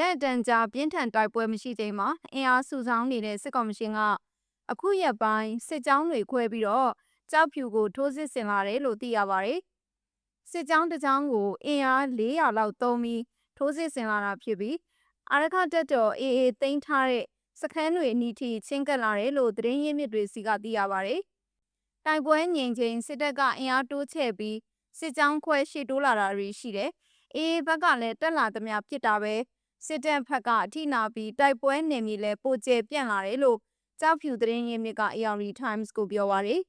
ရက်အတန်ကြာပြင်းထန်တိုက်ပွဲမရှိချိန်မှာအင်အားစုဆောင်းနေတဲ့စစ်ကောင်မရှင်ကအခုရက်ပိုင်းစစ်ကြောင်းတွေခွဲပြီးတော့ကြောက်ဖြူကိုထိုးစစ်ဆင်လာတယ်လို့သိရပါတယ်။စစ်ကြောင်းတစ်ကြောင်းကိုအင်အား400လောက်သုံးပြီးထိုးစစ်ဆင်လာတာဖြစ်ပြီးအာရခတက်တော်အေအေသိမ်းထားတဲ့စခန်းတွေအနီးထိချင်းကပ်လာတယ်လို့သတင်းရင်းမြစ်တွေစီကသိရပါတယ်။တိုက်ပွဲငြိမ်ချိန်စစ်တပ်ကအင်အားတိုးချဲ့ပြီးစစ်ကြောင်းခွဲရှေ့တိုးလာတာတွေရှိတယ်။အေအေဘက်ကလည်းတက်လာသမျှဖြစ်တာပဲ စစ်တပ်ဘက်ကအထိနာပြီးတိုက်ပွဲနေမြေလဲပိုကျပြန့်လာတယ်လို့ကြောက်ဖြူသတင်းရင်းမြစ်က AR Times ကိုပြောပါရယ်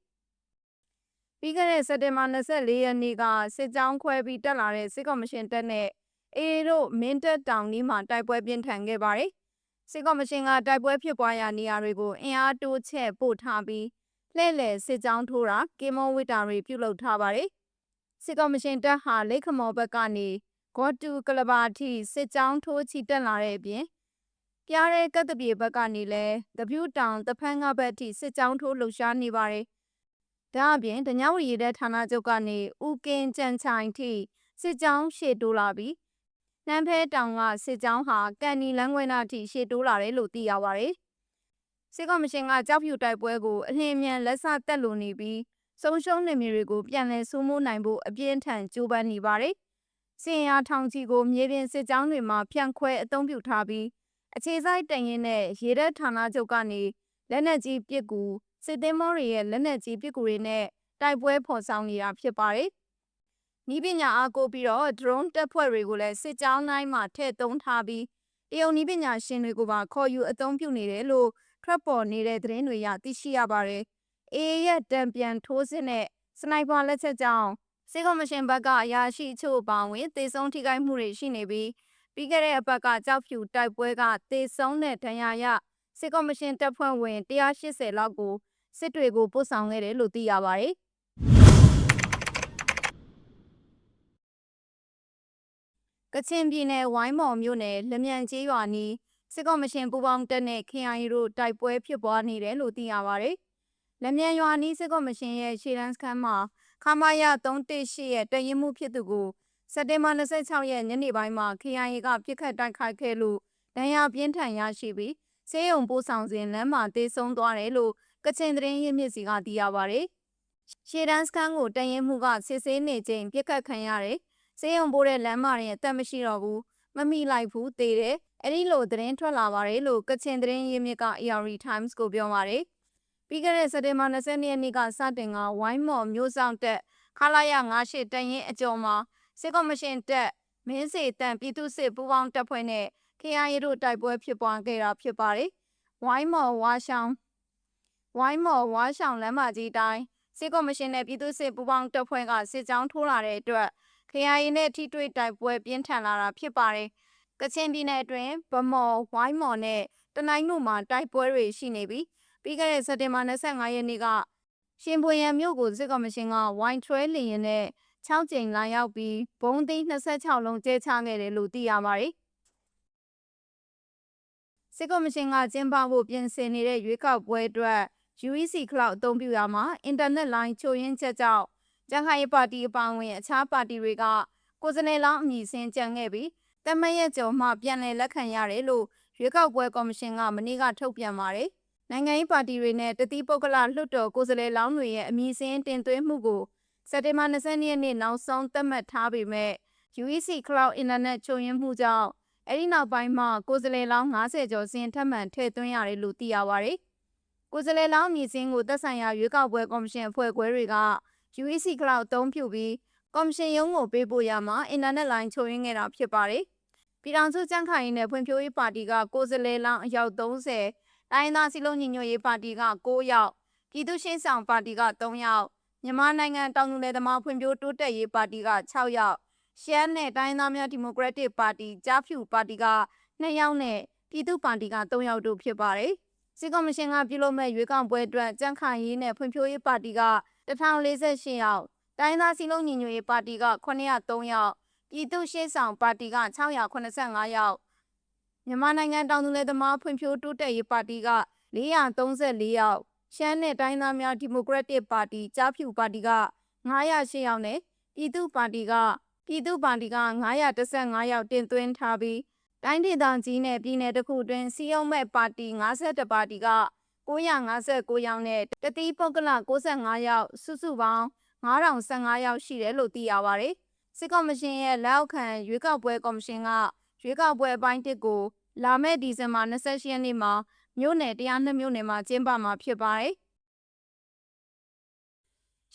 ပြီးခဲ့တဲ့စက်တင်ဘာ24ရက်နေ့ကစစ်ကြောင်းခွဲပြီးတက်လာတဲ့စစ်ကော်မရှင်တပ်နဲ့အေတို့မင်းတပ်တောင်နီးမှာတိုက်ပွဲပြင်းထန်ခဲ့ပါတယ်စစ်ကော်မရှင်ကတိုက်ပွဲဖြစ်ပွားရာနေရာတွေကိုအင်အားတိုးချဲ့ပို့ထားပြီးလှည့်လည်စစ်ကြောင်းထိုးတာကင်မွန်ဝိတာတွေပြုလုပ်ထားပါတယ်စစ်ကော်မရှင်တပ်ဟာလိတ်ခမော်ဘက်ကနေ ဂေါ်တူကလဘာထိစစ်ကြောင်းထိုးချီတက်လာတဲ့အပြင်ပြားတဲ့ကတ်တပြေဘက်ကနေလဲတပြူတောင်တဖန်းငါဘက်ထိစစ်ကြောင်းထိုးလှုပ်ရှားနေပါတယ်။ဒါအပြင်တညဝရီတဲ့ဌာနချုပ်ကနေဦးကင်းကြံချိုင်ထိစစ်ကြောင်းရှေ့တိုးလာပြီးနန်းဖဲတောင်ကစစ်ကြောင်းဟာကန်နီလန်းခွဲနာထိရှေ့တိုးလာတယ်လို့သိရပါတယ်။စစ်ကော်မရှင်ကကြောက်ဖြူတိုက်ပွဲကိုအလင်းမြန်လက်ဆတက်လို့နေပြီးဆုံးရှုံးနေမြေတွေကိုပြန်လည်စိုးမိုးနိုင်ဖို့အပြင်းထန်ကြိုးပမ်းနေပါတယ်။ စင်ရထောင်ချီကိုမြေပြင်စစ်ကြောင်းတွေမှာဖြန့်ခွဲအသုံးပြုထားပြီးအခြေစိုက်တန်ရင်နဲ့ရေတပ်ဌာနချုပ်ကနေလက်နက်ကြီးပစ်ကူစစ်သည်မောတွေရဲ့လက်နက်ကြီးပစ်ကူတွေနဲ့တိုက်ပွဲဖော်ဆောင်နေတာဖြစ်ပါတယ်။နီးပညာအားကိုပြီးတော့ drone တပ်ဖွဲ့တွေကိုလည်းစစ်ကြောင်းတိုင်းမှာထည့်သွင်းထားပြီးတရုတ်နီးပညာရှင်တွေကိုပါခေါ်ယူအသုံးပြုနေတယ်လို့ထွက်ပေါ်နေတဲ့သတင်းတွေရသိရှိရပါတယ်။အေးရဲ့တံပြန်ထိုးစစ်နဲ့စနိုက်ပါလက်ချက်ကြောင့် စစ်ကော်မရှင်ဘက်ကအရာရှိချို့အပါအဝင်သေဆုံးထိခိုက်မှုတွေရှိနေပြီးပြီးခဲ့တဲ့အပတ်ကကြောက်ဖြူတိုက်ပွဲကသေဆုံးတဲ့ဒဏ်ရာရစစ်ကော်မရှင်တပ်ဖွဲ့ဝင်180လောက်ကိုစစ်တွေကိုပို့ဆောင်ခဲ့တယ်လို့သိရပါတယ်ကချင်ပြည်နယ်ဝိုင်းမော်မြို့နယ်လမြန်ကျေးရွာနီးစစ်ကော်မရှင်ပူးပေါင်းတပ်နဲ့ KIA တို့တိုက်ပွဲဖြစ်ပွားနေတယ်လို့သိရပါတယ်။လမြန်ရွာနီးစစ်ကော်မရှင်ရဲ့ရှေ့တန်းစခန်းမှာ ခမာယ318ရဲ့တရင်မှုဖြစ်သူကိုစက်တင်ဘာ26ရက်ညနေပိုင်းမှာ KIA ကပြစ်ခတ်တိုက်ခိုက်ခဲ့လို့ဒဏ်ရာပြင်းထန်ရရှိပြီးဆေးရုံပို့ဆောင်စဉ်လမ်းမှာတေဆုံးသွားတယ်လို့ကချင်သတင်းရင်းမြစ်စီကသိရပါဗျ။ရှေဒန်စကန်ကိုတရင်မှုကစစ်ဆေးနေချိန်ပြစ်ခတ်ခံရတယ်။ဆေးရုံပို့တဲ့လမ်းမရင်အသက်မရှိတော့ဘူး။မမိလိုက်ဘူးသေတယ်။အဲ့ဒီလိုသတင်းထွက်လာပါတယ်လို့ကချင်သတင်းရင်းမြစ်က AR Times ကိုပြောပါတယ်။ ပြီးခဲ့တဲ့စက်တင်ဘာ20ရက်နေ့ကစတင်ကဝိုင်းမော်မျိုးဆောင်တက်ခလာရ98တန်ရင်အကျော်မှာစစ်ကော်မရှင်တက်မင်းစေတန်ပြည်သူစစ်ပူးပေါင်းတပ်ဖွဲ့နဲ့ KIA တို့တိုက်ပွဲဖြစ်ပွားခဲ့တာဖြစ်ပါတယ်။ဝိုင်းမော်ဝါရှောင်းဝိုင်းမော်ဝါရှောင်းလမ်းမကြီးတိုင်းစစ်ကော်မရှင်နဲ့ပြည်သူစစ်ပူးပေါင်းတပ်ဖွဲ့ကစစ်ကြောင်းထိုးလာတဲ့အတွက် KIA နဲ့ထိတွေ့တိုက်ပွဲပြင်းထန်လာတာဖြစ်ပါတယ်။ကချင်ပြည်နယ်အတွင်းဗမော်ဝိုင်းမော်နဲ့တနိုင်းတို့မှာတိုက်ပွဲတွေရှိနေပြီး ပြီးခဲ့တဲ့စက်တင်ဘာ25ရက်နေ့ကရှင်ပွေရန်မြို့ကိုစစ်ကော်မရှင်ကဝိုင်းထွဲလင်ရင်နဲ့6ကြိမ်လာရောက်ပြီးဘုံသိန်း26လုံးကျဲချခဲ့တယ်လို့သိရပါတယ်စစ်ကော်မရှင်ကကျင်းပဖို့ပြင်ဆင်နေတဲ့ရွေးကောက်ပွဲအတွက် UEC Cloud အသုံးပြုရမှာအင်တာနက်လိုင်းချို့ယင်းချက်ကြောင့်ကြံခိုင်ပါတီအပါအဝင်အခြားပါတီတွေကကိုယ်စားလှယ်လောင်းအမည်စင်းကြံခဲ့ပြီးတမရက်ကျော်မှပြန်လည်လက်ခံရတယ်လို့ရွေးကောက်ပွဲကော်မရှင်ကမနေ့ကထုတ်ပြန်ပါတယ်။ နိုင်ငံရေးပါတီတွေနဲ့တတိပုဂ္ဂလလွှတ်တော်ကိုယ်စားလှယ်လောင်းတွေရဲ့အမည်စင်းတင်သွင်းမှုကိုစက်တင်ဘာ20ရက်နေ့နောက်ဆုံးသတ်မှတ်ထားပေမဲ့ UEC Cloud Internet ချုံရင်းမှုကြောင့်အဲ့ဒီနောက်ပိုင်းမှာကိုယ်စားလှယ်လောင်း90ကျော်စင်ထပ်မံထည့်သွင်းရတယ်လို့သိရပါဗျ။ကိုယ်စားလှယ်လောင်းမြည်စင်းကိုသက်ဆိုင်ရာရွေးကောက်ပွဲကော်မရှင်အဖွဲ့ခွဲတွေက UEC Cloud အသုံးပြုပြီးကော်မရှင်ရုံးကိုပေးပို့ရမှာအင်တာနက်လိုင်းချိုးရင်းခဲ့တာဖြစ်ပါတယ်။ပြည်ထောင်စုကြံ့ခိုင်ရေးနဲ့ဖွံ့ဖြိုးရေးပါတီကကိုယ်စားလှယ်လောင်းအယောက်30 တိုင်းသားစီလုံးညီညွတ်ရေးပါတီက9ယောက်ပြည်သူ့ရှင်းဆောင်ပါတီက3ယောက်မြန်မာနိုင်ငံတောင်သူလယ်သမားဖွံ့ဖြိုးတိုးတက်ရေးပါတီက6ယောက်ရှမ်းနဲ့တိုင်းသားများဒီမိုကရက်တစ်ပါတီကြားဖြူပါတီက2ယောက်နဲ့ပြည်သူ့ပါတီက3ယောက်တို့ဖြစ်ပါတယ်စစ်ကော်မရှင်ကပြုလုပ်မဲ့ရွေးကောက်ပွဲအတွက်ကြံ့ခိုင်ရေးနဲ့ဖွံ့ဖြိုးရေးပါတီက1048ယောက်တိုင်းသားစီလုံးညီညွတ်ရေးပါတီက903ယောက်ပြည်သူ့ရှေ့ဆောင်ပါတီက685ယောက် မြန်မာနိုင်ငံတောင်သူလယ်သမားဖွံ့ဖြိုးတိုးတက်ရေးပါတီက434ယောက်ရှမ်းနယ်တိုင်းသားများဒီမိုကရက်တစ်ပါတီကြားဖြူပါတီက908ယောက်နဲ့ပြည်သူ့ပါတီကပြည်သူ့ပါတီက915ယောက်တင်သွင်းထားပြီးတိုင်းဒေသကြီးနဲ့ပြည်내တစ်ခုအတွင်းစီယုံမဲ့ပါတီ52ပါတီက959ယောက်နဲ့တတိပုဂ္ဂလ65ယောက်စုစုပေါင်း9015ယောက်ရှိတယ်လို့သိရပါတယ်။စစ်ကော်မရှင်ရဲ့လက်အောက်ခံရွေးကောက်ပွဲကော်မရှင်ကရွေးကောက်ပွဲအပိုင်းတစ်ကို လာမယ့်ဒီဇင်ဘာ28ရက်နေ့မှာမြို့နယ်102မြို့နယ်မှာကျင်းပမှာဖြစ်ပါတယ်။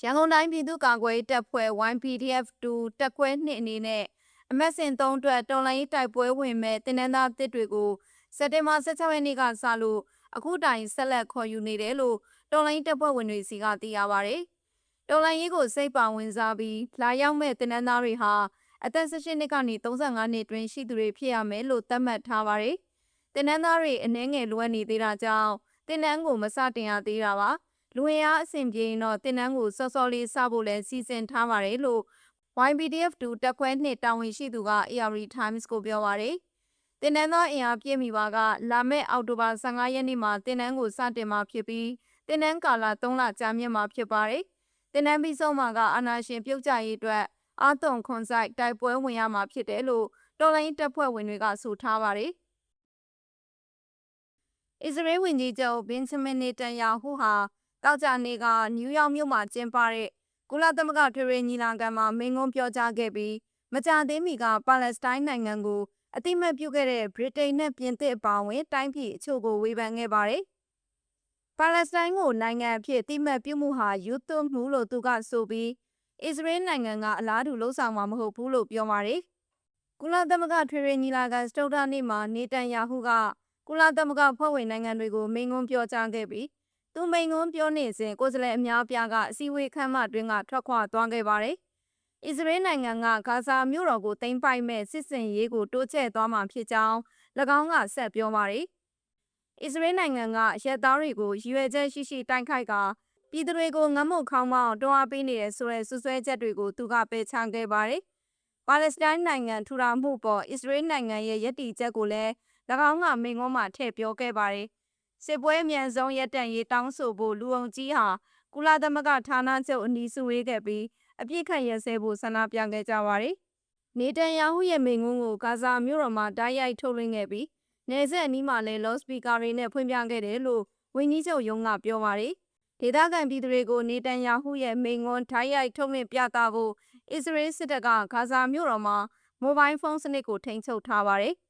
ရန်ကုန်တိုင်းပြည်သူ့ကာကွယ်ရေးတပ်ဖွဲ့ YPDF2 တပ်ခွဲ2အနေနဲ့အမက်စင်3အတွက်တော်လိုင်းရေးတိုက်ပွဲဝင်မဲ့တင်နန်းသားတစ်တွေကိုစက်တင်ဘာ16ရက်နေ့ကစလို့အခုတိုင်ဆက်လက်ခေါ်ယူနေတယ်လို့တော်လိုင်းတပ်ဖွဲ့ဝင်တွေစီကသိရပါဗျ။တော်လိုင်းရေးကိုစိတ်ပါဝင်စားပြီးလာရောက်မဲ့တင်နန်းသားတွေဟာ အသက်18နှစ်ကနေ35နှစ်တွင်ရှိသူတွေဖြစ်ရမယ်လို့သတ်မှတ်ထားပါတယ်။တင်နန်းသားတွေအနှဲငယ်လိုအပ်နေသေးတာကြောင့်တင်နန်းကိုမစတင်ရသေးတာပါ။လူဝင်အားအဆင်ပြေရင်တော့တင်နန်းကိုစောစောလေးစဖို့လဲစီစဉ်ထားပါတယ်လို့ YPDF2 တက်ခွဲနှစ်တာဝန်ရှိသူက AR Times ကိုပြောပါရယ်တင်နန်းသောအင်အားပြည့်မီပါကလာမယ့်အောက်တိုဘာ15ရက်နေ့မှာတင်နန်းကိုစတင်မှာဖြစ်ပြီးတင်နန်းကာလ3လကြာမြင့်မှာဖြစ်ပါတယ်တင်နန်းပြီးဆုံးမှာကအာနာရှင်ပြုတ်ကြရေးအတွက် အာသွန်ခွန်ဆိုင်တိုက်ပွဲဝင်ရမှာဖြစ်တယ်လို့တော်လိုင်းတပ်ဖွဲ့ဝင်တွေကဆိုထားပါတယ်အစ္စရေးဝန်ကြီးချုပ်ဘင်ဂျမင်နေတန်ယာဟုဟာတောက်ကြနေကနယူးယောက်မြို့မှာကျင်းပတဲ့ကုလသမဂ္ဂထွေထွေညီလာခံမှာမိန့်ခွန်းပြောကြားခဲ့ပြီးမကြာသေးမီကပါလက်စတိုင်းနိုင်ငံကိုအတိမတ်ပြုခဲ့တဲ့ဗြိတိန်နဲ့ပြင်သစ်အပါအဝင်တိုင်းပြည်အချို့ကိုဝေဖန်ခဲ့ပါတယ်။ပါလက်စတိုင်းကိုနိုင်ငံအဖြစ်အတိမတ်ပြုမှုဟာယူသွမှုလို့သူကဆိုပြီး အစ္စရေးနိုင်ငံကအလားတူလှုံ့ဆော်မှာမဟုတ်ဘူးလို့ပြောပါတယ်။ကုလသမဂ္ဂထွေထွေညီလာခံစတုဒ္ဓနေ့မှာနေတန်ယာဟုကကုလသမဂ္ဂဖွဲ့ဝင်နိုင်ငံတွေကိုမိန့်ခွန်းပြောကြားခဲ့ပြီးသူမိန်ကွန်းပြောနေစဉ်ကိုယ်စားလှယ်အများအပြားကအစည်းအဝေးခန်းမတွင်းကထွက်ခွာသွားခဲ့ပါတယ်။အစ္စရေးနိုင်ငံကဂါဇာမြို့တော်ကိုသိမ်းပိုက်မဲ့စစ်စင်ရေးကိုတိုးချဲ့သွားမှာဖြစ်ကြောင်း၎င်းကဆက်ပြောပါတယ်။အစ္စရေးနိုင်ငံကရက်သားတွေကိုရည်ရွယ်ချက်ရှိရှိတိုက်ခိုက်က ပြည်သူတွေကိုငတ်မုတ်ခေါင်းပေါင်းတွန်းအားပေးနေတဲ့ဆိုတဲ့ဆွဆွဲချက်တွေကိုသူကပယ်ချခဲ့ပါတယ်။ပါလက်စတိုင်းနိုင်ငံထူထောင်မှုပေါ်အစ္စရေးနိုင်ငံရဲ့ယက်တီချက်ကိုလည်း၎င်းကမိန်ကွန်းမှာထည့်ပြောခဲ့ပါတယ်စစ်ပွဲအမြန်ဆုံးရပ်တန့်ရေးတောင်းဆိုဖို့လူအောင်ကြီးဟာကုလသမဂ္ဂဌာနချုပ်အနီးစုဝေးခဲ့ပြီးအပြစ်ခတ်ရစဲဖို့ဆန္ဒပြခဲ့ကြပါတယ်။နေတန်ယာဟုရဲ့မိန့်ခွန်းကိုဂါဇာမြို့တော်မှာတိုက်ရိုက်ထုတ်လွှင့်ခဲ့ပြီးနေဆက်အနီးမှာလည်းလော့စပီကာတွေနဲ့ဖွင့်ပြခဲ့တယ်လို့ဝန်ကြီးချုပ်ယုံကပြောပါတယ်။ ဒေသခံပြည်သူတွေကိုနေတန်ယာဟုရဲ့မိန့်ခွန်းတိုက်ရိုက်ထုတ်လွှင့်ပြသဖို့အစ္စရေးစစ်တပ်ကဂါဇာမြို့တော်မှာမိုဘိုင်းဖုန်းစနစ်ကိုထိန်းချုပ်ထားပါတယ်။